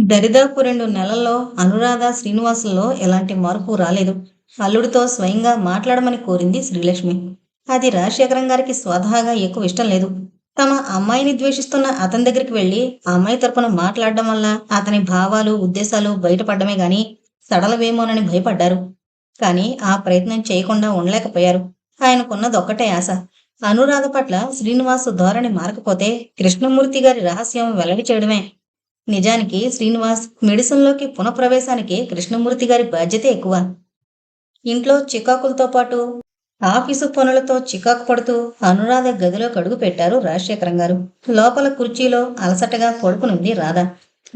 దరిదాపు రెండు నెలల్లో అనురాధ శ్రీనివాసుల్లో ఎలాంటి మార్పు రాలేదు. అల్లుడితో స్వయంగా మాట్లాడమని కోరింది శ్రీలక్ష్మి. అది రాజశేఖరం గారికి స్వతహాగా ఎక్కువ ఇష్టం లేదు. తమ అమ్మాయిని ద్వేషిస్తున్న అతని దగ్గరికి వెళ్ళి అమ్మాయి తరపున మాట్లాడడం వల్ల అతని భావాలు ఉద్దేశాలు బయటపడ్డమే గాని సడలవేమోనని భయపడ్డారు. కానీ ఆ ప్రయత్నం చేయకుండా ఉండలేకపోయారు. ఆయనకున్నది ఒక్కటే ఆశ. అనురాధ పట్ల శ్రీనివాసు ధోరణి మారకపోతే కృష్ణమూర్తి గారి రహస్యం వెల్లడి చేయడమే. నిజానికి శ్రీనివాస్ మెడిసిన్లోకి పునఃప్రవేశానికి కృష్ణమూర్తి గారి బాధ్యత ఎక్కువ. ఇంట్లో చికాకులతో పాటు ఆఫీసు పనులతో చికాకు పడుతూ అనురాధ గదిలో కడుగు పెట్టారు రాజశేఖరం గారు. లోపల కుర్చీలో అలసటగా పడుకునుంది రాధ.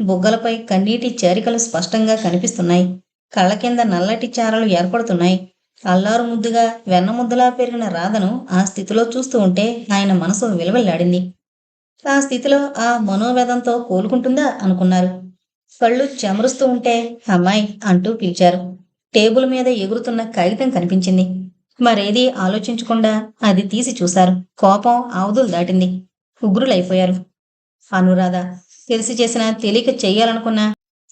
బుగ్గలపై కన్నీటి చరికలు స్పష్టంగా కనిపిస్తున్నాయి. కళ్ళ కింద నల్లటి చారలు ఏర్పడుతున్నాయి. అల్లారు ముద్దుగా వెన్న ముద్దులా పెరిగిన రాధను ఆ స్థితిలో చూస్తూ ఉంటే ఆయన మనసు విలవెల్లాడింది. ఆ స్థితిలో ఆ మనోవేదంతో కోలుకుంటుందా అనుకున్నారు. కళ్ళు చెమరుస్తూ ఉంటే అమ్మాయి అంటూ పిలిచారు. టేబుల్ మీద ఎగురుతున్న కాగితం కనిపించింది. మరేది ఆలోచించకుండా అది తీసి చూశారు. కోపం ఆవుదులు దాటింది. ఉగ్రులైపోయారు. అనురాధ తెలిసి చేసిన తెలియక చెయ్యాలనుకున్నా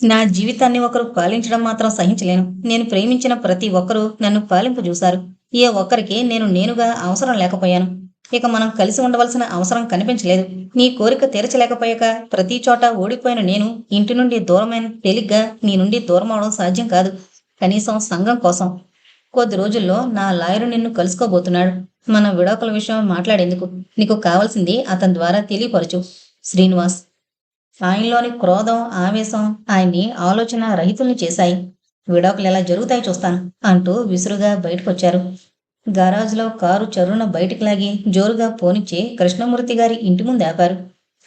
నా జీవితాన్ని ఒకరు పాలించడం మాత్రం సహించలేను. నేను ప్రేమించిన ప్రతి ఒక్కరూ నన్ను పాలింపు చూశారు ఏ ఒక్కరికి నేను నేనుగా అవసరం లేకపోయాను. ఇక మనం కలిసి ఉండవలసిన అవసరం కనిపించలేదు. నీ కోరిక తీర్చలేకపోయాక ప్రతి చోట ఓడిపోయిన నేను ఇంటి నుండి దూరమైన తేలిగ్గా నీ నుండి దూరం అవడం సాధ్యం కాదు. కనీసం సంఘం కోసం. కొద్ది రోజుల్లో నా లాయరు నిన్ను కలుసుకోబోతున్నాడు. మన విడాకుల విషయం మాట్లాడేందుకు? నీకు కావాల్సింది అతని ద్వారా తెలియపరచు. శ్రీనివాస్. ఆయనలోని క్రోధం ఆవేశం ఆయన్ని ఆలోచన రహితుల్ని చేశాయి. విడాకులు ఎలా జరుగుతాయి చూస్తాను అంటూ విసురుగా బయటకొచ్చారు. గారాజ్లో కారు చరున బయటికి లాగి జోరుగా పోనిచ్చి కృష్ణమూర్తి గారి ఇంటి ముందు ఆపారు.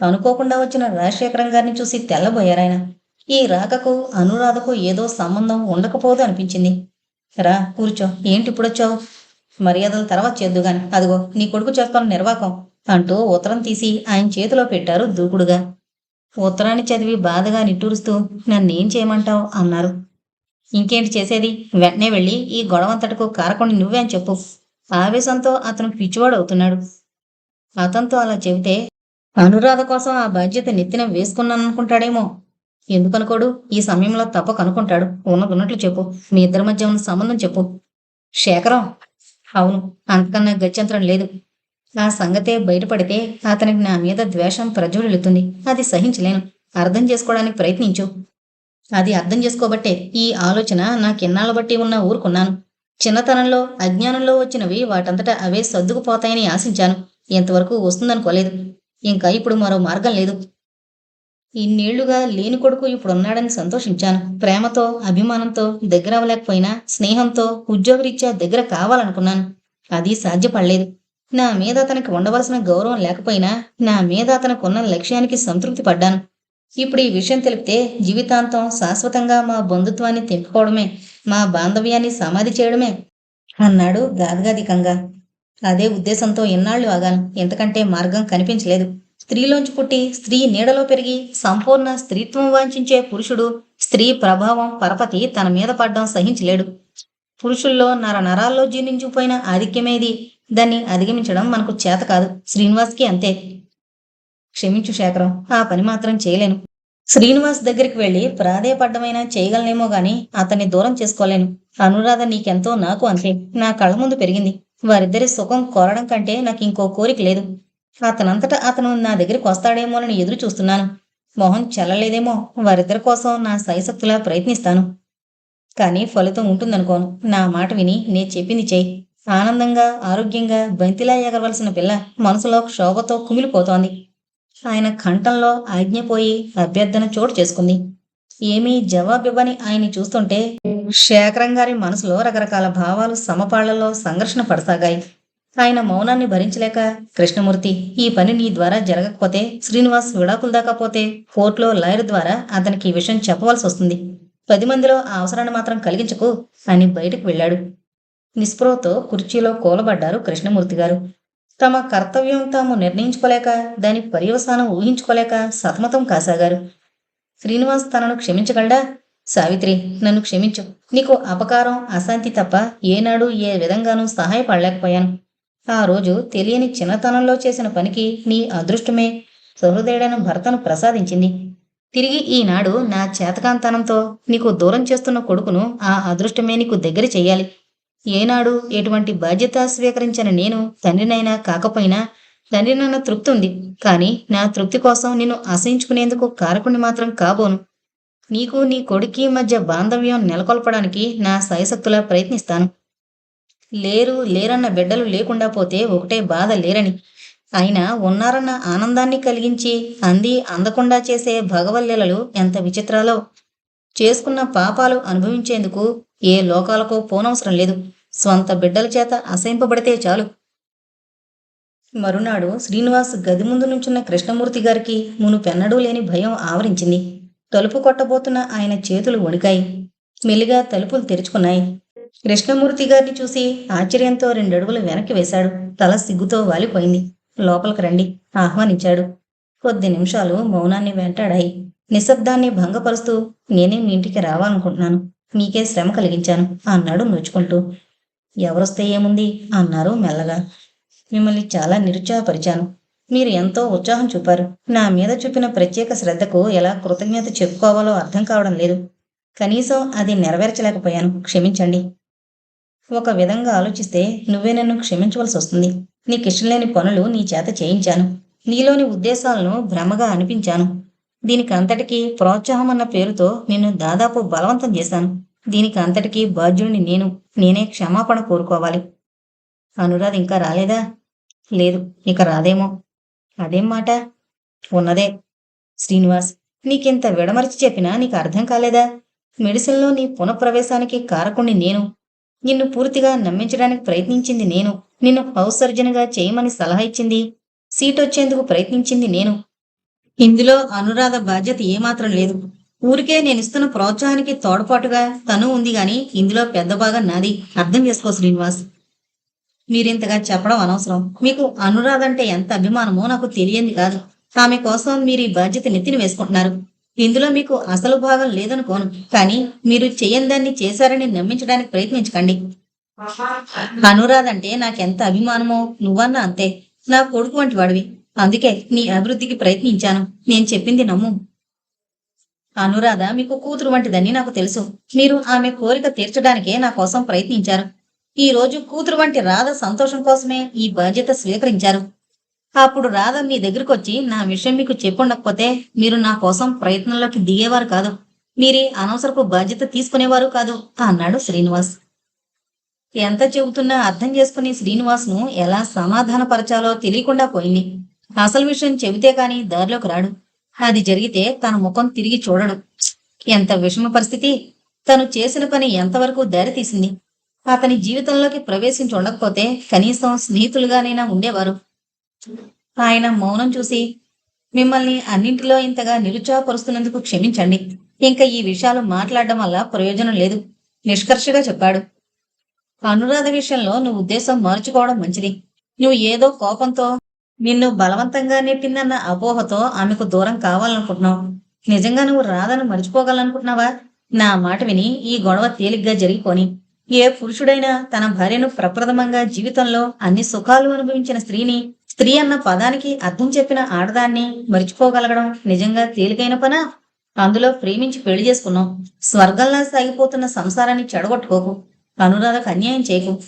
అనుకోకుండా వచ్చిన రాజశేఖరం గారిని చూసి తెల్లబోయారాయన ఈ రాకకు అనురాధకు ఏదో సంబంధం ఉండకపోదు అనిపించింది. రా కూర్చో. ఏంటి ఇప్పుడొచ్చావు? మర్యాదలు తర్వాత చేద్దు గాని. అదిగో నీ కొడుకు చేస్తాను నిర్వాకం అంటూ ఉత్తరం తీసి ఆయన చేతిలో పెట్టారు దూకుడుగా. ఉత్తరాన్ని చదివి బాధగా నిట్టూరుస్తూ నన్నేం చేయమంటావు? అన్నారు. ఇంకేంటి చేసేది? వెంటనే వెళ్ళి ఈ గొడవంతటకు కారకుండా నువ్వే అని చెప్పు. ఆవేశంతో అతను పిచ్చివాడు అవుతున్నాడు. అతనితో అలా చెబితే అనురాధ కోసం ఆ బాధ్యత నెత్తిన వేసుకున్నాను అనుకుంటాడేమో ఎందుకనుకోడు? ఈ సమయంలో తప్పక అనుకుంటాడు. ఉన్నదున్నట్లు చెప్పు. మీ ఇద్దరి మధ్య ఉన్న సంబంధం చెప్పు. శేఖరం! అవును. అంతకన్నా గత్యంతరం లేదు. ఆ సంగతే బయటపడితే అతనికి నా మీద ద్వేషం ప్రజ్వలిల్లుతుంది. అది సహించలేను. అర్థం చేసుకోవడానికి ప్రయత్నించు. అది అర్థం చేసుకోబట్టే ఈ ఆలోచన నాకెన్నాళ్ళ బట్టి ఉన్న ఊరుకున్నాను. చిన్నతనంలో అజ్ఞానంలో వచ్చినవి వాటంతటా అవే సర్దుకుపోతాయని ఆశించాను. ఇంతవరకు వస్తుందనుకోలేదు. ఇంకా ఇప్పుడు మరో మార్గం లేదు. ఇన్నేళ్ళుగా లేని కొడుకు ఇప్పుడున్నాడని సంతోషించాను. ప్రేమతో అభిమానంతో దగ్గర అవ్వలేకపోయినా స్నేహంతో ఉద్యోగరీత్యా దగ్గర కావాలనుకున్నాను. అది సాధ్యపడలేదు. నా మీద అతనికి ఉండవలసిన గౌరవం లేకపోయినా నా మీద అతనకున్న లక్ష్యానికి సంతృప్తి పడ్డాను. ఇప్పుడు ఈ విషయం తెలిపితే జీవితాంతం శాశ్వతంగా మా బంధుత్వాన్ని తెంపుకోవడమే మా బాంధవ్యాన్ని సమాధి చేయడమే అన్నాడు గాదగాదికంగా. అదే ఉద్దేశంతో ఎన్నాళ్ళు ఆగాను. ఎంతకంటే మార్గం కనిపించలేదు. స్త్రీలోంచి పుట్టి స్త్రీ నీడలో పెరిగి సంపూర్ణ స్త్రీత్వం వాంఛించే పురుషుడు స్త్రీ ప్రభావం పరపతి తన మీద పడ్డం సహించలేడు. పురుషుల్లో నర నరాల్లో జీర్ణించిపోయిన ఆధిక్యమేది? దాన్ని అధిగమించడం మనకు చేత కాదు. శ్రీనివాస్కి అంతే. క్షమించు శేఖరం ఆ పని మాత్రం చేయలేను. శ్రీనివాస్ దగ్గరికి వెళ్ళి ప్రాధేయపడ్డమైనా చేయగలనేమో గాని అతన్ని దూరం చేసుకోలేను. అనురాధ నీకెంతో నాకు అంతే. నా కళ్ళ ముందు పెరిగింది. వారిద్దరి సుఖం కోరడం కంటే నాకు ఇంకో కోరిక లేదు. అతనంతటా అతను నా దగ్గరికి వస్తాడేమోనని ఎదురు చూస్తున్నాను. మొహం చెల్లలేదేమో. వారిద్దరి కోసం నా సైశక్తులా ప్రయత్నిస్తాను. కానీ ఫలితం ఉంటుందనుకోను. నా మాట విని నే చెప్పింది చేయి. ఆనందంగా ఆరోగ్యంగా బంతిలా ఎగరవలసిన పిల్ల మనసులో క్షోభతో కుమిలిపోతోంది. ఆయన కంఠంలో ఆజ్ఞపోయి అభ్యర్థన చోటు చేసుకుంది. ఏమీ జవాబివ్వని ఆయన్ని చూస్తుంటే శేఖరం గారి మనసులో రకరకాల భావాలు సమపాళ్ళలో సంఘర్షణ పడసాగాయి. ఆయన మౌనాన్ని భరించలేక కృష్ణమూర్తి ఈ పని నీ ద్వారా జరగకపోతే శ్రీనివాస్ విడాకులు దాకపోతే కోర్టులో లాయర్ ద్వారా అతనికి ఈ విషయం చెప్పవలసి వస్తుంది. పది మందిలో ఆ అవసరాన్ని మాత్రం కలిగించకు అని బయటకు వెళ్ళాడు. నిస్పృహతో కుర్చీలో కూలబడ్డారు కృష్ణమూర్తి గారు. తమ కర్తవ్యం తాము నిర్ణయించుకోలేక దాని పర్యవసానం ఊహించుకోలేక సతమతం కాసాగారు. శ్రీనివాస్ తనను క్షమించగలడా? సావిత్రి నన్ను క్షమించు. నీకు అపకారం అశాంతి తప్ప ఏనాడు ఏ విధంగానూ సహాయపడలేకపోయాను. ఆ రోజు తెలియని చిన్నతనంలో చేసిన పనికి నీ అదృష్టమే సహృదయుడైన భర్తను ప్రసాదించింది. తిరిగి ఈనాడు నా చేతకాంతనంతో నీకు దూరం చేస్తున్న కొడుకును ఆ అదృష్టమే నీకు దగ్గర చేయాలి. ఏనాడు ఎటువంటి బాధ్యత స్వీకరించిన నేను తండ్రినైనా కాకపోయినా తండ్రి నన్న తృప్తి ఉంది కానీ నా తృప్తి కోసం నిన్ను అసహించుకునేందుకు కారకుని మాత్రం కాబోను. నీకు నీ కొడుకి మధ్య బాంధవ్యం నెలకొల్పడానికి నా సయశక్తులా ప్రయత్నిస్తాను. లేరు లేరన్న బిడ్డలు లేకుండా పోతే ఒకటే బాధ లేరని. అయినా ఉన్నారన్న ఆనందాన్ని కలిగించి అంది అందకుండా చేసే భగవల్లీలలు ఎంత విచిత్రాలో. చేసుకున్న పాపాలు అనుభవించేందుకు ఏ లోకాలకో పోనవసరం లేదు. స్వంత బిడ్డల చేత అసహింపబడితే చాలు. మరునాడు శ్రీనివాస్ గది ముందు నుంచున్న కృష్ణమూర్తి గారికి మునుపెన్నడూ లేని భయం ఆవరించింది. తలుపు కొట్టబోతున్న ఆయన చేతులు వణికాయి. మెల్లిగా తలుపులు తెరుచుకున్నాయి. కృష్ణమూర్తి గారిని చూసి ఆశ్చర్యంతో రెండడుగులు వెనక్కి వేశాడు. తల సిగ్గుతో వాలిపోయింది. లోపలికి రండి ఆహ్వానించాడు. కొద్ది నిమిషాలు మౌనాన్ని వెంటాడాయి. నిశ్శబ్దాన్ని భంగపరుస్తూ నేనే మీ ఇంటికి రావాలనుకుంటున్నాను. మీకే శ్రమ కలిగించాను అన్నాడు నోచుకుంటూ ఎవరొస్తే ఏముంది? అన్నారు మెల్లగా. మిమ్మల్ని చాలా నిరుత్సాహపరిచాను. మీరు ఎంతో ఉత్సాహం చూపారు. నా మీద చూపిన ప్రత్యేక శ్రద్ధకు ఎలా కృతజ్ఞత చెప్పుకోవాలో అర్థం కావడం లేదు. కనీసం అది నెరవేర్చలేకపోయాను. క్షమించండి. ఒక విధంగా ఆలోచిస్తే నువ్వే నన్ను క్షమించవలసి వస్తుంది. నీకు ఇష్టం లేని పనులు నీ చేత చేయించాను. నీలోని ఉద్దేశాలను భ్రమగా అనిపించాను. దీనికి అంతటికీ ప్రోత్సాహం అన్న పేరుతో నిన్ను దాదాపు బలవంతం చేశాను. దీనికి అంతటికీ బాధ్యుడిని నేను నేనే క్షమాపణ కోరుకోవాలి. అనురాధ ఇంకా రాలేదా? లేదు ఇక రాదేమో. అదేం మాట? ఉన్నదే. శ్రీనివాస్ నీకింత విడమరిచి చెప్పినా నీకు అర్థం కాలేదా? మెడిసిన్లో నీ పునఃప్రవేశానికి కారకుణ్ణి నేను. నిన్ను పూర్తిగా నమ్మించడానికి ప్రయత్నించింది నేను. నిన్ను హౌస్ సర్జన్గా చేయమని సలహా ఇచ్చింది. సీట్ వచ్చేందుకు ప్రయత్నించింది నేను. ఇందులో అనురాధ బాధ్యత ఏమాత్రం లేదు. ఊరికే నేను ఇస్తున్న ప్రోత్సాహానికి తోడ్పాటుగా తను ఉంది గాని ఇందులో పెద్ద భాగం నాది. అర్థం చేసుకో శ్రీనివాస్. మీరింతగా చెప్పడం అనవసరం. మీకు అనురాధ అంటే ఎంత అభిమానమో నాకు తెలియంది కాదు. ఆమె కోసం మీరు ఈ బాధ్యత నెత్తిని వేసుకుంటున్నారు. ఇందులో మీకు అసలు భాగం లేదనుకోను. కానీ మీరు చేయని దాన్ని చేశారని నమ్మించడానికి ప్రయత్నించకండి. అనురాధ అంటే నాకెంత అభిమానమో నువ్వన్నా అంతే. నా కొడుకు వంటి వాడివి. అందుకే నీ అభివృద్ధికి ప్రయత్నించాను. నేను చెప్పింది నమ్ము. అనురాధ మీకు కూతురు వంటిదని నాకు తెలుసు. మీరు ఆమె కోరిక తీర్చడానికే నా కోసం ప్రయత్నించారు. ఈ రోజు కూతురు వంటి రాధ సంతోషం కోసమే ఈ బాధ్యత స్వీకరించారు. అప్పుడు రాధ మీ దగ్గరకు వచ్చి నా విషయం మీకు చెప్పుండకపోతే మీరు నా కోసం ప్రయత్నంలోకి దిగేవారు కాదు. మీరే అనవసరపు బాధ్యత తీసుకునేవారు కాదు అన్నాడు శ్రీనివాస్. ఎంత చెబుతున్నా అర్థం చేసుకుని శ్రీనివాస్ను ఎలా సమాధానపరచాలో తెలియకుండా పోయింది. అసలు విషయం చెబితే కానీ దారిలోకి రాడు. అది జరిగితే తన ముఖం తిరిగి చూడడు. ఎంత విషమ పరిస్థితి? తను చేసిన పని ఎంతవరకు దారి తీసింది? అతని జీవితంలోకి ప్రవేశించి ఉండకపోతే కనీసం స్నేహితులుగానైనా ఉండేవారు. ఆయన మౌనం చూసి మిమ్మల్ని అన్నింటిలో ఇంతగా నిరుత్సాహపరుస్తున్నందుకు క్షమించండి. ఇంకా ఈ విషయాలు మాట్లాడడం వల్ల ప్రయోజనం లేదు నిష్కర్షగా చెప్పాడు. అనురాధ విషయంలో నువ్వు ఉద్దేశం మార్చుకోవడం మంచిది. నువ్వు ఏదో కోపంతో నిన్ను బలవంతంగా నెట్టిందన్న అపోహతో ఆమెకు దూరం కావాలనుకుంటున్నావు. నిజంగా నువ్వు రాధను మర్చిపోగలనుకుంటున్నావా? నా మాట విని ఈ గొడవ తేలిగ్గా జరిగిపోని. ఏ పురుషుడైనా తన భార్యను ప్రప్రథమంగా జీవితంలో అన్ని సుఖాలు అనుభవించిన స్త్రీని స్త్రీ అన్న పదానికి అర్థం చెప్పిన ఆడదాన్ని మర్చిపోగలగడం నిజంగా తేలికైన పనా? అందులో ప్రేమించి పెళ్ళి చేసుకున్నాం స్వర్గంలా సాగిపోతున్న సంసారాన్ని చెడగొట్టుకోకు. అనురాధకు అన్యాయం చేయకు.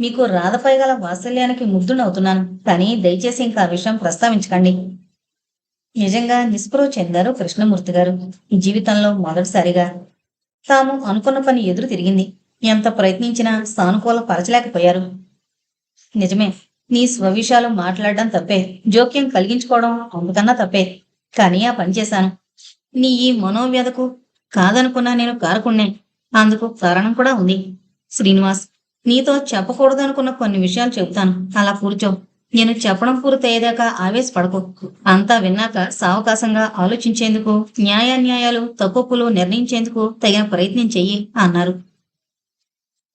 మీకు రాధపై గల వాత్సల్యానికి ముద్దునవుతున్నాను. కానీ దయచేసి ఇంకా ఆ విషయం ప్రస్తావించకండి. నిజంగా నిస్పృహ చెందారు కృష్ణమూర్తి గారు. జీవితంలో మొదటిసారిగా తాము అనుకున్న పని ఎదురు తిరిగింది. ఎంత ప్రయత్నించినా సానుకూల పరచలేకపోయారు. నిజమే నీ స్వవిషయాలు మాట్లాడడం తప్పే. జోక్యం కలిగించుకోవడం అందుకన్నా తప్పే. కానీ ఆ పని చేశాను. నీ ఈ మనోవ్యధకు కాదనుకున్నా నేను కారకుణ్ణే. అందుకు కారణం కూడా ఉంది. శ్రీనివాస్ నీతో చెప్పకూడదనుకున్న కొన్ని విషయాలు చెబుతాను. అలా కూర్చో. నేను చెప్పడం పూర్తయ్యేదాకా ఆవేశపడకు. అంతా విన్నాక సావకాశంగా ఆలోచించేందుకు న్యాయాన్యాయాలు తప్పులు నిర్ణయించేందుకు తగిన ప్రయత్నం చెయ్యి అన్నారు.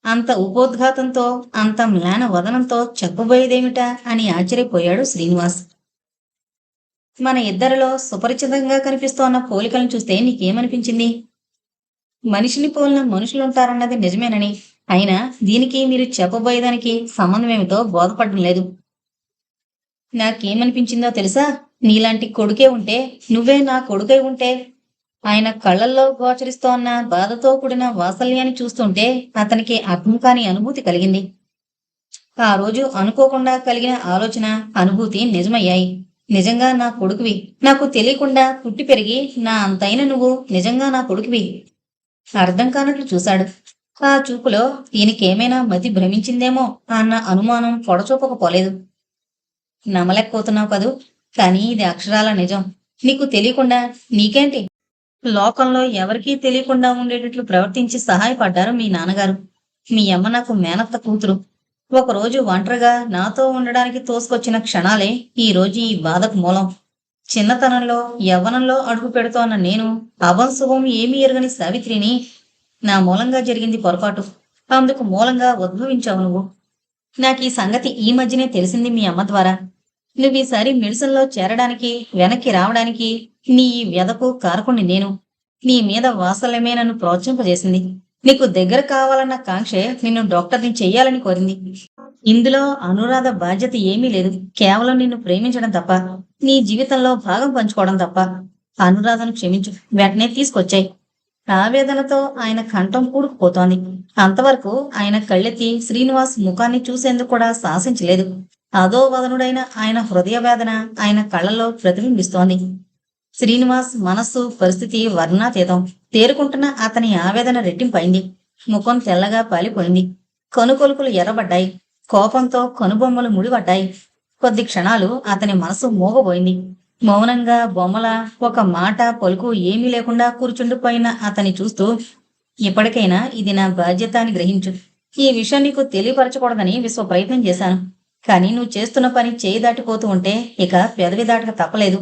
అంత ఉపోద్ఘాతంతో అంత మ్లాన వదనంతో చెప్పబోయేదేమిటా అని ఆశ్చర్యపోయాడు శ్రీనివాస్. మన ఇద్దరిలో సుపరిచితంగా కనిపిస్తోన్న పోలికలను చూస్తే నీకేమనిపించింది? మనిషిని పోలిన మనుషులుంటారన్నది నిజమేనని. అయినా దీనికి మీరు చెప్పబోయేదానికి సంబంధం ఏమిటో బోధపడడం లేదు. నాకేమనిపించిందో తెలుసా? నీలాంటి కొడుకే ఉంటే నువ్వే నా కొడుకై ఉంటే ఆయన కళ్ళల్లో గోచరిస్తోన్న బాధతో కూడిన వాత్సల్యాన్ని చూస్తుంటే అతనికి అర్థం కాని అనుభూతి కలిగింది. ఆ రోజు అనుకోకుండా కలిగిన ఆలోచన అనుభూతి నిజమయ్యాయి. నిజంగా నా కొడుకువి. నాకు తెలియకుండా పుట్టి పెరిగి నా అంతైన నువ్వు నిజంగా నా కొడుకువి. అర్థం కానట్లు చూశాడు. ఆ చూపులో ఈయనకేమైనా మతి భ్రమించిందేమో అన్న అనుమానం పొడచూపకపోలేదు. నమ్మలేకపోతున్నావు కదూ కానీ ఇది అక్షరాల నిజం. నీకు తెలియకుండా నీకేంటి? లోకంలో ఎవరికీ తెలియకుండా ఉండేటట్లు ప్రవర్తించి సహాయపడ్డారు మీ నాన్నగారు. మీ అమ్మ నాకు మేనత్త కూతురు. ఒకరోజు ఒంటరిగా నాతో ఉండడానికి తోసుకొచ్చిన క్షణాలే ఈ రోజు ఈ బాధకు మూలం. చిన్నతనంలో యవ్వనంలో అడుగు పెడుతోన్న నేను అవంశుభం ఏమీ ఎరగని సావిత్రిని నా మూలంగా జరిగింది పొరపాటు. అందుకు మూలంగా ఉద్భవించావు నువ్వు. నాకు ఈ సంగతి ఈ మధ్యనే తెలిసింది మీ అమ్మ ద్వారా. నువ్వు ఈసారి మెడిసిన్లో చేరడానికి వెనక్కి రావడానికి నీ ఈ వ్యధకు కారకుణ్ణి నేను. నీ మీద వాసలమే నన్ను ప్రోత్సహింపజేసింది. నీకు దగ్గర కావాలన్న కాంక్షే నిన్ను డాక్టర్ని చెయ్యాలని కోరింది. ఇందులో అనురాధ బాధ్యత ఏమీ లేదు. కేవలం నిన్ను ప్రేమించడం తప్ప నీ జీవితంలో భాగం పంచుకోవడం తప్ప. అనురాధను క్షమించు. వెంటనే తీసుకొచ్చాయి. ఆవేదనతో ఆయన కంఠం కూడుకుపోతోంది. అంతవరకు ఆయన కళ్ళెత్తి శ్రీనివాస్ ముఖాన్ని చూసేందుకు కూడా సాహసించలేదు. అదో వదనుడైన ఆయన హృదయ వేదన ఆయన కళ్ళలో ప్రతిబింబిస్తోంది. శ్రీనివాస్ మనస్సు పరిస్థితి వర్ణాతీతం తేరుకుంటున్న అతని ఆవేదన రెట్టింపైంది. ముఖం తెల్లగా పాలిపోయింది. కనుకొలుకులు ఎర్రబడ్డాయి. కోపంతో కనుబొమ్మలు ముడిపడ్డాయి. కొద్ది క్షణాలు అతని మనసు మోగబోయింది. మౌనంగా బొమ్మల ఒక మాట పలుకు ఏమీ లేకుండా కూర్చుండిపోయిన అతని చూస్తూ ఇప్పటికైనా ఇది నా బాధ్యత అని గ్రహించు. ఈ విషయం నీకు తెలియపరచకూడదని విశ్వ ప్రయత్నం చేశాను. కానీ నువ్వు చేస్తున్న పని చేయి దాటిపోతూ ఉంటే ఇక పెదవి దాటక తప్పలేదు.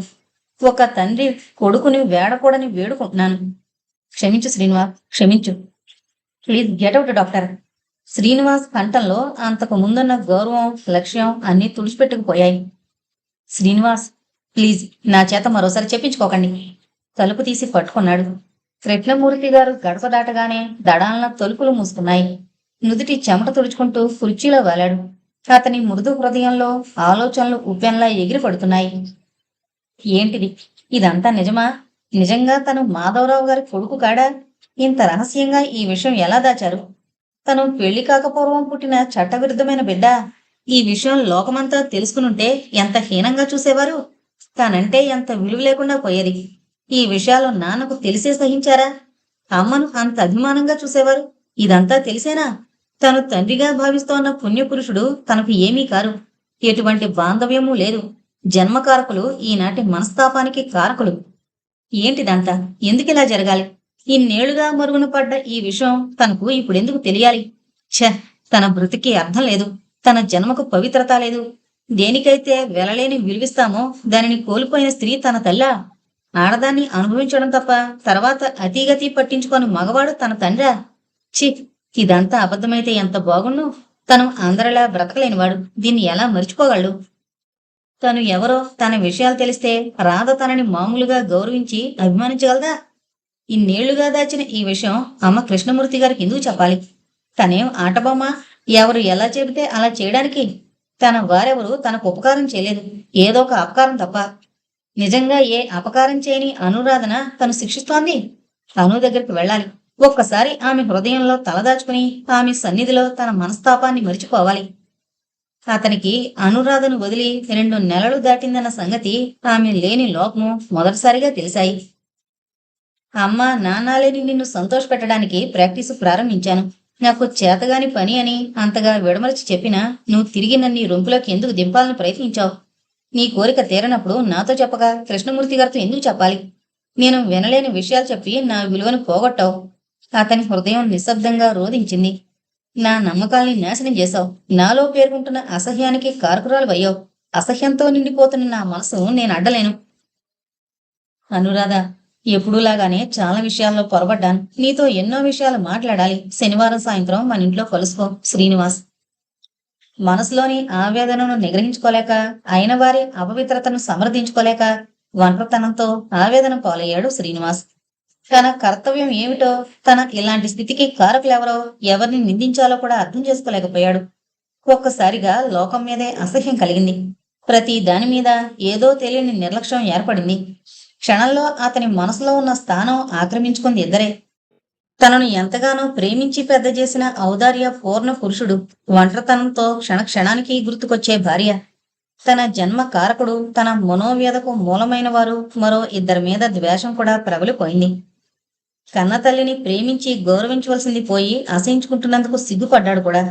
ఒక తండ్రి కొడుకుని వేడకూడని వేడుకుంటున్నాను. క్షమించు శ్రీనివాస్ క్షమించు. Please get out doctor. Srinivas కంఠంలో అంతకు ముందున్న గౌరవం లక్ష్యం అన్నీ తుడిచిపెట్టుకుపోయాయి. శ్రీనివాస్ ప్లీజ్ నా చేత మరోసారి చెప్పించుకోకండి. తలుపు తీసి పట్టుకున్నాడు. కృష్ణమూర్తి గారు గడప దాటగానే దడాలన తలుపులు మూసుకున్నాయి. నుదుటి చెమట తుడుచుకుంటూ కుర్చీలో వాలాడు. అతని మృదు హృదయంలో ఆలోచనలు ఉప్పెన్లా ఎగిరి పడుతున్నాయి ఏంటిది? ఇదంతా నిజమా? నిజంగా తను మాధవరావు గారి కొడుకు కాడా? ఇంత రహస్యంగా ఈ విషయం ఎలా దాచారు? తను పెళ్ళి కాకపూర్వం పుట్టిన చట్టవిరుద్ధమైన బిడ్డ. ఈ విషయం లోకమంతా తెలుసుకునుంటే ఎంత హీనంగా చూసేవారు? తనంటే ఎంత విలువ లేకుండా పోయేది? ఈ విషయాలు నాన్నకు తెలిసే సహించారా? అమ్మను అంత అభిమానంగా చూసేవారు? ఇదంతా తెలిసేనా? తను తండ్రిగా భావిస్తోన్న పుణ్యపురుషుడు తనకు ఏమీ కారు. ఎటువంటి బాంధవ్యమూ లేదు. జన్మకారకులు ఈనాటి మనస్తాపానికి కారకులు. ఏంటిదంతా? ఎందుకిలా జరగాలి? ఇన్నేళ్ళుగా మరుగున పడ్డ ఈ విషయం తనకు ఇప్పుడెందుకు తెలియాలి? ఛ! తన బ్రతికి అర్థం లేదు. తన జన్మకు పవిత్రత లేదు. దేనికైతే వెలలేని విలువిస్తామో దానిని కోల్పోయిన స్త్రీ తన తల్ల? ఆడదాన్ని అనుభవించడం తప్ప తర్వాత అతిగతి పట్టించుకొని మగవాడు తన తండ్రా? చి ఇదంతా అబద్ధమైతే ఎంత బాగుండు? తను అందరిలా బ్రతకలేనివాడు. దీన్ని ఎలా మర్చిపోగలడు? తను ఎవరో తన విషయాలు తెలిస్తే రాధ తనని మామూలుగా గౌరవించి అభిమానించగలదా? ఇన్నేళ్ళుగా దాచిన ఈ విషయం అమ్మ కృష్ణమూర్తి గారికి ఎందుకు చెప్పాలి? తనేం ఆటబొమ్మ? ఎవరు ఎలా చెబితే అలా చేయడానికి? తన వారెవరు తనకు ఉపకారం చేయలేదు. ఏదో ఒక అపకారం తప్ప. నిజంగా ఏ అపకారం చేయని అనురాధన తను శిక్షిస్తోంది? అను దగ్గరికి వెళ్ళాలి. ఒక్కసారి ఆమె హృదయంలో తలదాచుకుని ఆమె సన్నిధిలో తన మనస్తాపాన్ని మరిచిపోవాలి. అతనికి అనురాధను వదిలి రెండు నెలలు దాటిందన్న సంగతి ఆమె లేని లోపము మొదటిసారిగా తెలిసాయి. అమ్మ నాన్నాలేని నిన్ను సంతోషపెట్టడానికి ప్రాక్టీసు ప్రారంభించాను. నాకు చేతగాని పని అని అంతగా విడమరచి చెప్పినా నువ్వు తిరిగి నన్ను రొంపులోకి ఎందుకు దింపాలని ప్రయత్నించావు? నీ కోరిక తీరనప్పుడు నాతో చెప్పగా కృష్ణమూర్తి గారితో ఎందుకు చెప్పాలి? నేను వినలేని విషయాలు చెప్పి నా విలువను పోగొట్టావు. అతని హృదయం నిశ్శబ్దంగా రోధించింది. నా నమ్మకాల్ని నాశనం చేశావు. నాలో పేర్కొంటున్న అసహ్యానికి కారకురాలు అయ్యావు. అసహ్యంతో నిండిపోతున్న నా మనసు నేను అడ్డలేను. అనురాధ ఎప్పుడూలాగానే చాలా విషయాల్లో పొరబడ్డాను నీతో ఎన్నో విషయాలు మాట్లాడాలి. శనివారం సాయంత్రం మన ఇంట్లో కలుసుకో శ్రీనివాస్. మనసులోని ఆవేదనను నిగ్రహించుకోలేక అయిన వారి అపవిత్రతను సమర్థించుకోలేక ఒంటరితనంతో ఆవేదన పాలయ్యాడు శ్రీనివాస్. తన కర్తవ్యం ఏమిటో తన ఇలాంటి స్థితికి కారకులెవరో ఎవరిని నిందించాలో కూడా అర్థం చేసుకోలేకపోయాడు. ఒక్కసారిగా లోకం మీదే అసహ్యం కలిగింది. ప్రతి దాని మీద ఏదో తెలియని నిర్లక్ష్యం ఏర్పడింది. క్షణంలో అతని మనసులో ఉన్న స్థానం ఆక్రమించుకుంది ఇద్దరే. తనను ఎంతగానో ప్రేమించి పెద్ద చేసిన ఔదార్య పూర్ణ పురుషుడు ఒంటరితనంతో క్షణక్షణానికి గుర్తుకొచ్చే భార్య. తన జన్మ కారకుడు తన మనోవ్యధకు మూలమైన వారు మరో ఇద్దరి మీద ద్వేషం కూడా ప్రబలిపోయింది. కన్నతల్లిని ప్రేమించి గౌరవించవలసింది పోయి అసహించుకుంటున్నందుకు సిగ్గుపడ్డాడు కూడా.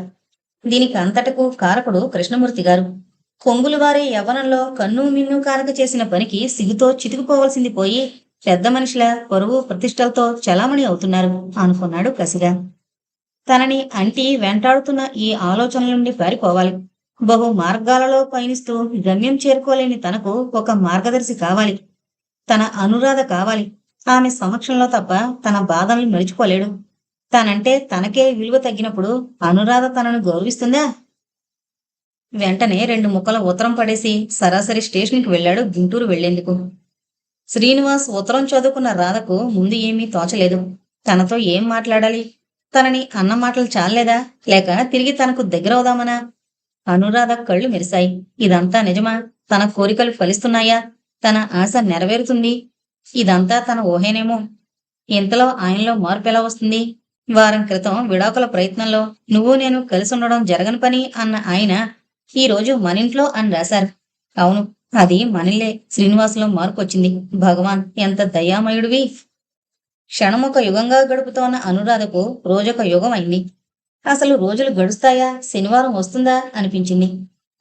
దీనికి అంతటకు కారకుడు కృష్ణమూర్తి గారు. కొంగులు వారి యవ్వనంలో కన్ను మిన్ను కారక చేసిన పనికి సిగ్గుతో చితికిపోవలసింది పోయి పెద్ద మనిషిల పరువు ప్రతిష్టలతో చలామణి అవుతున్నారు అనుకున్నాడు కసిగా. తనని అంటి వెంటాడుతున్న ఈ ఆలోచనల నుండి పారిపోవాలి. బహు మార్గాలలో పయనిస్తూ గమ్యం చేరుకోలేని తనకు ఒక మార్గదర్శి కావాలి. తన అనురాధ కావాలి. ఆమె సమక్షంలో తప్ప తన బాధల్ని మరిచిపోలేడు తనంటే తనకే విలువ తగ్గినప్పుడు అనురాధ తనను గౌరవిస్తుందా? వెంటనే రెండు ముక్కల ఉత్తరం పడేసి సరాసరి స్టేషన్కి వెళ్ళాడు గుంటూరు వెళ్ళేందుకు శ్రీనివాస్ ఉత్తరం చదువుకున్న రాధకు ముందు ఏమీ తోచలేదు. తనతో ఏం మాట్లాడాలి? తనని అన్న మాటలు చాలలేదా? లేక తిరిగి తనకు దగ్గరవుదామనా అనురాధ కళ్ళు మెరిశాయి. ఇదంతా నిజమా? తన కోరికలు ఫలిస్తున్నాయా? తన ఆశ నెరవేరుతుంది? ఇదంతా తన ఊహేనేమో. ఇంతలో ఆయనలో మార్పు ఎలా వస్తుంది? వారం క్రితం విడాకుల ప్రయత్నంలో నువ్వు నేను కలిసి ఉండడం జరగని పని అన్న ఆయన ఈ రోజు మనింట్లో అని రాశారు. అవును అది మనిలే. శ్రీనివాసులో మార్పు వచ్చింది. భగవాన్ ఎంత దయామయుడివి. క్షణమొక యుగంగా గడుపుతోన్న అనురాధకు రోజొక యుగం అయింది. అసలు రోజులు గడుస్తాయా? శనివారం వస్తుందా? అనిపించింది.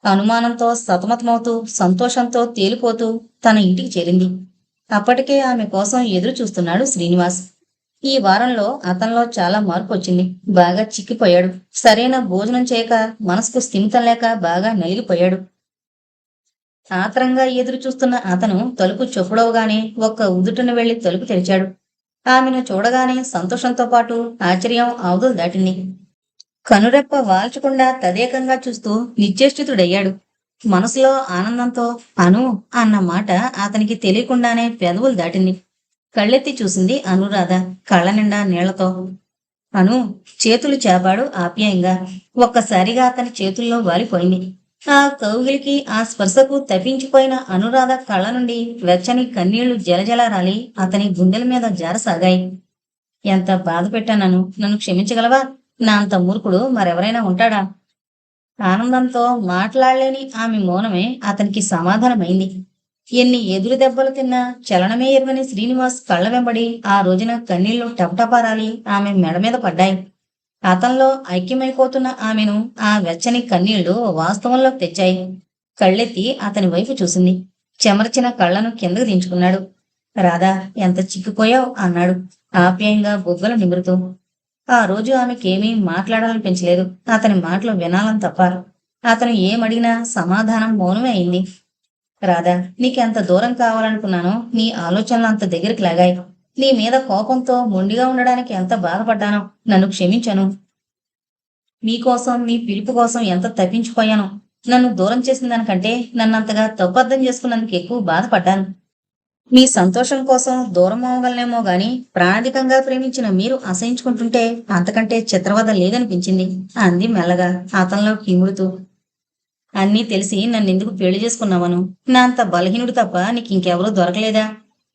అనుమానంతో సతమతమవుతూ సంతోషంతో తేలిపోతూ తన ఇంటికి చేరింది. అప్పటికే ఆమె కోసం ఎదురు చూస్తున్నాడు శ్రీనివాస్. ఈ వారంలో అతనిలో చాలా మార్పు వచ్చింది. బాగా చిక్కిపోయాడు. సరైన భోజనం చేయక మనసుకు స్థిమితం లేక బాగా నలిగిపోయాడు. ఆత్రంగా ఎదురు చూస్తున్న అతను తలుపు చొప్పుడవగానే ఒక్క ఉదుటను వెళ్ళి తలుపు తెరిచాడు. ఆమెను చూడగానే సంతోషంతో పాటు ఆశ్చర్యం అవధులు దాటింది. కనురెప్ప వాల్చకుండా తదేకంగా చూస్తూ నిశ్చేష్టితుడయ్యాడు. మనసులో ఆనందంతో అను అన్న మాట అతనికి తెలియకుండానే పెదవులు దాటింది. కళ్ళెత్తి చూసింది అనురాధ. కళ్ళ నిండా నీళ్ళతో అను చేతులు చేపాడు ఆప్యాయంగా. ఒక్కసారిగా అతని చేతుల్లో వాలిపోయింది. ఆ కౌగిలికి ఆ స్పర్శకు తప్పించిపోయిన అనురాధ కళ్ళ నుండి వెచ్చని కన్నీళ్ళు జలజల రాలి అతని గుండెల మీద జారసాగాయి. ఎంత బాధ పెట్టానను? నన్ను క్షమించగలవా? నా అంత మూర్ఖుడు మరెవరైనా ఉంటాడా? ఆనందంతో మాట్లాడలేని ఆమె మౌనమే అతనికి సమాధానమైంది. ఎన్ని ఎదురు దెబ్బలు తిన్నా చలనమే ఎరువని శ్రీనివాస్ కళ్ళ వెంబడి ఆ రోజున కన్నీళ్ళు టపటపారాలి ఆమె మెడ మీద పడ్డాయి. అతనిలో ఐక్యమైపోతున్న ఆమెను ఆ వెచ్చని కన్నీళ్ళు వాస్తవంలో తెచ్చాయి. కళ్ళెత్తి అతని వైపు చూసింది. చెమర్చిన కళ్ళను కిందకు దించుకున్నాడు. రాధా ఎంత చిక్కిపోయావు అన్నాడు ఆప్యాయంగా బొగ్గలు నిమురుతూ. ఆ రోజు ఆమెకేమీ మాట్లాడాలనిపించలేదు. అతని మాటలు వినాలని తప్ప అతను ఏమడిగినా సమాధానం మౌనమే అయింది. రాధా నీకెంత దూరం కావాలనుకున్నాను నీ ఆలోచనలు అంత దగ్గరికి లాగాయి. నీ మీద కోపంతో మొండిగా ఉండడానికి ఎంత బాధపడ్డానో నన్ను క్షమించను. నీకోసం నీ పిలుపు కోసం ఎంత తప్పించిపోయాను నన్ను దూరం చేసిన దానికంటే నన్నంతగా తప్పర్థం చేసుకున్నందుకు ఎక్కువ బాధపడ్డాను. మీ సంతోషం కోసం దూరం అవ్వగలనేమో గాని ప్రాణాధికంగా ప్రేమించిన మీరు అసహించుకుంటుంటే అంతకంటే చిత్రవద లేదనిపించింది. అంది మెల్లగా అతనిలో కిముడుతూ అన్నీ తెలిసి నన్ను ఎందుకు పెళ్ళి చేసుకున్నావను? నా అంత బలహీనుడు తప్ప నీకు ఇంకెవరూ దొరకలేదా?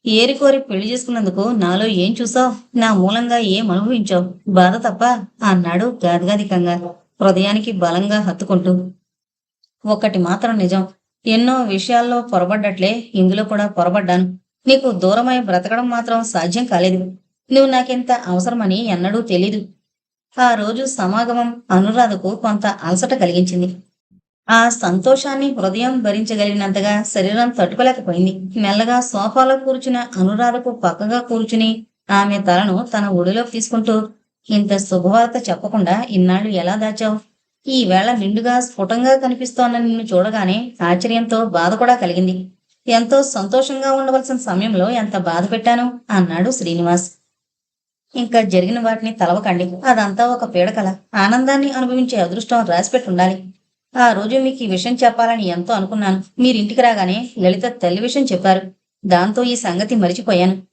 ఏరి కోరి పెళ్ళి చేసుకున్నందుకు నాలో ఏం చూసావు? నా మూలంగా ఏం అనుభవించావు? బాధ తప్ప అన్నాడు గాదిగాదికంగా హృదయానికి బలంగా హత్తుకుంటూ. ఒక్కటి మాత్రం నిజం ఎన్నో విషయాల్లో పొరబడ్డట్లే ఇందులో కూడా పొరబడ్డాను. నీకు దూరమై బ్రతకడం మాత్రం సాధ్యం కాలేదు. నువ్వు నాకెంత అవసరమని ఎన్నడూ తెలీదు. ఆ రోజు సమాగమం అనురాధకు కొంత అలసట కలిగించింది. ఆ సంతోషాన్ని హృదయం భరించగలిగినంతగా శరీరం తట్టుకోలేకపోయింది. మెల్లగా సోఫాలో కూర్చున్న అనురాధకు పక్కగా కూర్చుని ఆమె తలను తన ఒడిలో తీసుకుంటూ ఇంత శుభవార్త చెప్పకుండా ఇన్నాళ్ళు ఎలా దాచావు? ఈ వేళ నిండుగా స్ఫుటంగా కనిపిస్తోన్న నిన్ను చూడగానే ఆశ్చర్యంతో బాధ కూడా కలిగింది. ఎంతో సంతోషంగా ఉండవలసిన సమయంలో ఎంత బాధ పెట్టాను? అన్నాడు శ్రీనివాస్. ఇంకా జరిగిన వాటిని తలవకండి. అదంతా ఒక పీడకల. ఆనందాన్ని అనుభవించే అదృష్టం రాసిపెట్టి ఉండాలి ఆ రోజు మీకు ఈ విషయం చెప్పాలని ఎంతో అనుకున్నాను. మీరింటికి రాగానే లలిత తల్లి విషయం చెప్పారు. దాంతో ఈ సంగతి మరిచిపోయాను.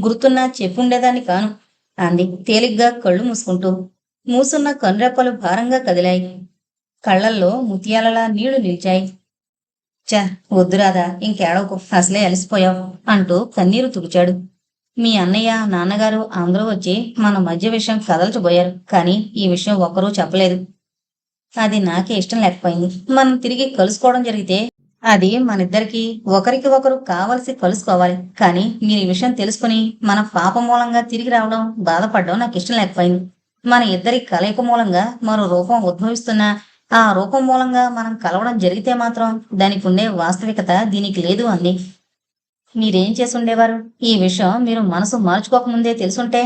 గుర్తున్నా చెప్పుండేదాన్ని కాను. అంది తేలిగ్గా కళ్ళు మూసుకుంటూ. మూసున్న కనురెప్పలు భారంగా కదిలాయి. కళ్ళల్లో ముత్యాలలా నీళ్ళు నిలిచాయి. చా వద్దురాదా ఇంకేడవకు. అసలే అలసిపోయావు అంటూ కన్నీరు తుడిచాడు. మీ అన్నయ్య నాన్నగారు అందరూ వచ్చి మన మధ్య విషయం కదల్చబోయారు. కానీ ఈ విషయం ఒక్కరూ చెప్పలేదు. అది నాకే ఇష్టం లేకపోయింది. మనం తిరిగి కలుసుకోవడం జరిగితే అది మనిద్దరికి ఒకరికి ఒకరు కావలసి కలుసుకోవాలి. కానీ మీరు ఈ విషయం తెలుసుకుని మన పాప మూలంగా తిరిగి రావడం బాధపడడం నాకు ఇష్టం లేకపోయింది. మన ఇద్దరి కలయిక మూలంగా మరో రూపం ఉద్భవిస్తున్న ఆ రూపం మూలంగా మనం కలవడం జరిగితే మాత్రం దానికి ఉండే వాస్తవికత దీనికి లేదు అంది. మీరేం చేసి ఉండేవారు ఈ విషయం మీరు మనసు మార్చుకోకముందే తెలుసుంటే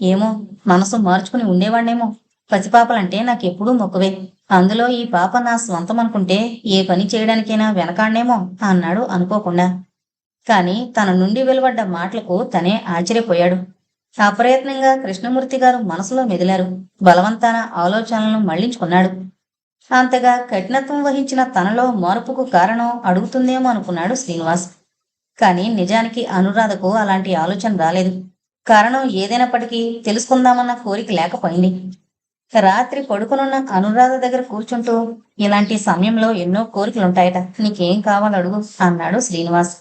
ఏమో? మనసు మార్చుకుని ఉండేవాణ్ణేమో? పసిపాపలంటే నాకు ఎప్పుడూ మొక్కవే. అందులో ఈ పాప నా స్వంతం అనుకుంటే ఏ పని చేయడానికైనా వెనకాడనేమో అన్నాడు అనుకోకుండా. కాని తన నుండి వెలువడ్డ మాటలకు తనే ఆశ్చర్యపోయాడు. అప్రయత్నంగా కృష్ణమూర్తి గారు మనసులో మెదిలారు. బలవంతాన ఆలోచనలను మళ్ళించుకున్నాడు. అంతగా కఠినత్వం వహించిన తనలో మార్పుకు కారణం అడుగుతుందేమో అనుకున్నాడు శ్రీనివాస్. కానీ నిజానికి అనురాధకు అలాంటి ఆలోచన రాలేదు. కారణం ఏదైనప్పటికీ తెలుసుకుందామన్న కోరిక లేకపోయింది. రాత్రి పడుకునున్న అనురాధ దగ్గర కూర్చుంటూ ఇలాంటి సమయంలో ఎన్నో కోరికలుంటాయట. నీకేం కావాలో అడుగు అన్నాడు శ్రీనివాస్.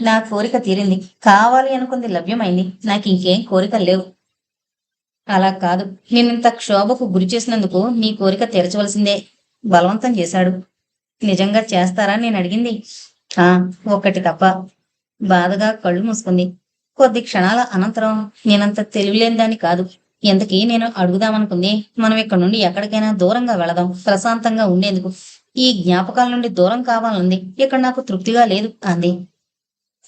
నా కోరిక తీరింది. కావాలి అనుకుంది లభ్యమైంది. నాకు ఇంకేం కోరికలు లేవు. అలా కాదు. నేనింత క్షోభకు గురి చేసినందుకు నీ కోరిక తీర్చవలసిందే బలవంతం చేశాడు. నిజంగా చేస్తారా? నేను అడిగింది. ఆ ఒక్కటి తప్ప. బాధగా కళ్ళు మూసుకుంది. కొద్ది క్షణాల అనంతరం నేనంత తెలివిలేని కాదు. ఎంతకీ నేను అడుగుదామనుకుంది? మనం ఇక్కడ నుండి ఎక్కడికైనా దూరంగా వెళదాం ప్రశాంతంగా ఉండేందుకు. ఈ జ్ఞాపకాల నుండి దూరం కావాలనుంది. ఇక్కడ నాకు తృప్తిగా లేదు అంది.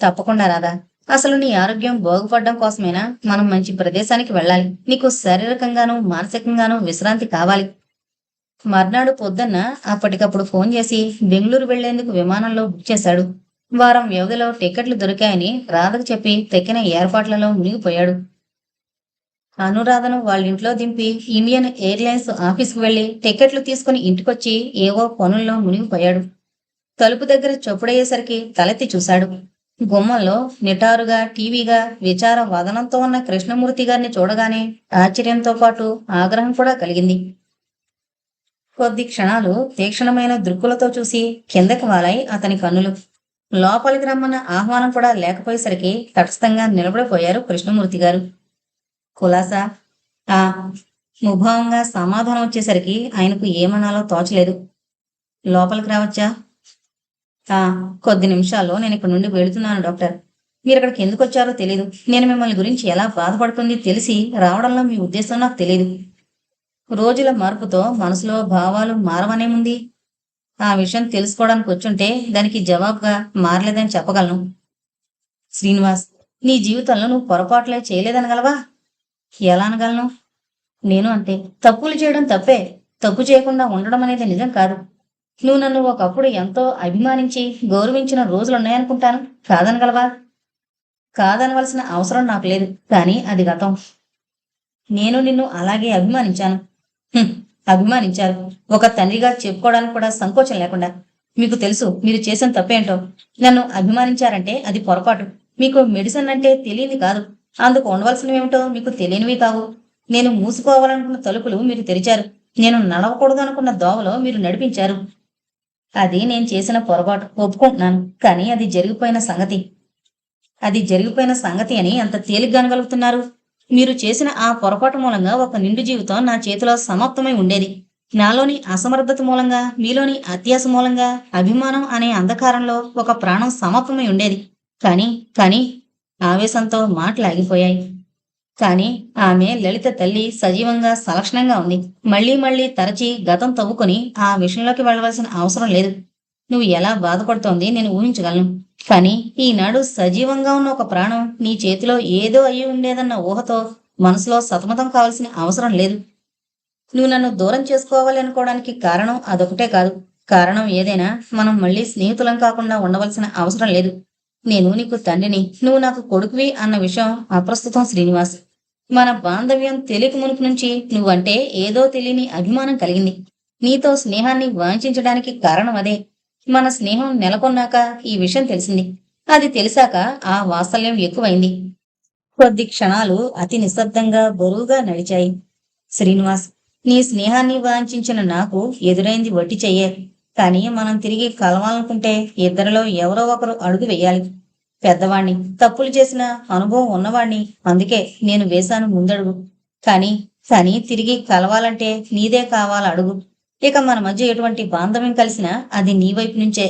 తప్పకుండా రాదా అసలు నీ ఆరోగ్యం బాగుపడడం కోసమైనా? మనం మంచి ప్రదేశానికి వెళ్ళాలి. నీకు శారీరకంగానూ మానసికంగానూ విశ్రాంతి కావాలి. మర్నాడు పొద్దున్న అప్పటికప్పుడు ఫోన్ చేసి బెంగళూరు వెళ్ళేందుకు విమానంలో బుక్ చేశాడు. వారం వ్యవధిలో టికెట్లు దొరికాయని రాధకు చెప్పి తెక్కిన ఏర్పాట్లలో మునిగిపోయాడు. అనురాధను వాళ్ళ ఇంట్లో దింపి ఇండియన్ ఎయిర్లైన్స్ ఆఫీస్కి వెళ్ళి టికెట్లు తీసుకుని ఇంటికొచ్చి ఏవో పనుల్లో మునిగిపోయాడు. తలుపు దగ్గర చొప్పుడయ్యేసరికి తలెత్తి చూశాడు. గుమ్మంలో నిటారుగా టీవీగా విచార వదనంతో ఉన్న కృష్ణమూర్తి గారిని చూడగానే ఆశ్చర్యంతో పాటు ఆగ్రహం కూడా కలిగింది. కొద్ది క్షణాలు తీక్షణమైన దృక్కులతో చూసి కిందకి వాలాయి అతని కన్నులు. లోపలికి రమ్మన్న ఆహ్వానం కూడా లేకపోయేసరికి తటస్థంగా నిలబడిపోయారు కృష్ణమూర్తి గారు. కులాసా? ఆ ముభావంగా సమాధానం వచ్చేసరికి ఆయనకు ఏమనాలో తోచలేదు. లోపలికి రావచ్చా? ఆ కొద్ది నిమిషాల్లో నేను ఇక్కడ నుండి వెళుతున్నాను డాక్టర్. మీరు అక్కడికి ఎందుకు వచ్చారో తెలియదు నేను మిమ్మల్ని గురించి ఎలా బాధపడుతుంది తెలిసి రావడంలో మీ ఉద్దేశం నాకు తెలియదు రోజుల మార్పుతో మనసులో భావాలు మారవనేముంది ఆ విషయం తెలుసుకోవడానికి వచ్చుంటే దానికి జవాబుగా మారలేదని చెప్పగలను. శ్రీనివాస్ నీ జీవితంలో నువ్వు పొరపాట్లే చేయలేదనగలవా? ఎలా అనగలను? నేను అంతే తప్పులు చేయడం తప్పే. తప్పు చేయకుండా ఉండడం అనేది నిజం కాదు. నువ్వు నన్ను ఒకప్పుడు ఎంతో అభిమానించి గౌరవించిన రోజులున్నాయనుకుంటాను కాదనగలవా? కాదనవలసిన అవసరం నాకు లేదు. కానీ అది గతం. నేను నిన్ను అలాగే అభిమానించాను. అభిమానించారు. ఒక తండ్రిగా చెప్పుకోవడానికి కూడా సంకోచం లేకుండా. మీకు తెలుసు మీరు చేసిన తప్పేంటో. నన్ను అభిమానించారంటే అది పొరపాటు. మీకు మెడిసిన్ అంటే తెలియని కాదు. అందుకు ఉండవలసినవి ఏమిటో మీకు తెలియనివి కావు. నేను మూసుకోవాలనుకున్న తలుపులు మీరు తెరిచారు. నేను నడవకూడదు అనుకున్న దోవలో మీరు నడిపించారు. అది నేను చేసిన పొరపాటు. ఒప్పుకుంటున్నాను. కానీ అది జరిగిపోయిన సంగతి. అది జరిగిపోయిన సంగతి అని అంత తేలిగ్గా అనగలుగుతున్నారు. మీరు చేసిన ఆ పొరపాటు మూలంగా ఒక నిండు జీవితం నా చేతిలో సమాప్తమై ఉండేది. నాలోని అసమర్థత మూలంగా మీలోని అత్యాస మూలంగా అభిమానం అనే అంధకారంలో ఒక ప్రాణం సమాప్తమై ఉండేది. కానీ కానీ ఆవేశంతో మాట్లాగిపోయాయి. కానీ ఆమె లలిత తల్లి సజీవంగా సలక్షణంగా ఉంది. మళ్ళీ మళ్ళీ తరచి గతం తవ్వుకొని ఆ విషయంలోకి వెళ్ళవలసిన అవసరం లేదు. నువ్వు ఎలా బాధపడుతోంది నేను ఊహించగలను. కానీ ఈనాడు సజీవంగా ఉన్న ఒక ప్రాణం నీ చేతిలో ఏదో అయి ఉండేదన్న ఊహతో మనసులో సతమతం కావాల్సిన అవసరం లేదు. నువ్వు నన్ను దూరం చేసుకోవాలి అనుకోవడానికి కారణం అదొకటే కాదు. కారణం ఏదైనా మనం మళ్ళీ స్నేహితులం కాకుండా ఉండవలసిన అవసరం లేదు. నేను నీకు తండ్రిని నువ్వు నాకు కొడుకువి అన్న విషయం అప్రస్తుతం శ్రీనివాస్. మన బాంధవ్యం తెలియక మునుపు నుంచి నువ్వంటే ఏదో తెలియని అభిమానం కలిగింది. నీతో స్నేహాన్ని వాంఛించడానికి కారణం అదే. మన స్నేహం నెలకొన్నాక ఈ విషయం తెలిసింది. అది తెలిసాక ఆ వాత్సల్యం ఎక్కువైంది. కొద్ది క్షణాలు అతి నిశ్శబ్దంగా బరువుగా నడిచాయి. శ్రీనివాస్ నీ స్నేహాన్ని వాంఛించిన నాకు ఎదురైంది వట్టి చెయ్యే కానీ మనం తిరిగి కలవాలనుకుంటే ఇద్దరిలో ఎవరో ఒకరు అడుగు వేయాలి. పెద్దవాణ్ణి తప్పులు చేసిన అనుభవం ఉన్నవాణ్ణి అందుకే నేను వేశాను ముందడుగు. కానీ కానీ తిరిగి కలవాలంటే నీదే కావాల అడుగు ఇక మన మధ్య ఎటువంటి బాంధవ్యం కలిసినా అది నీ వైపు నుంచే.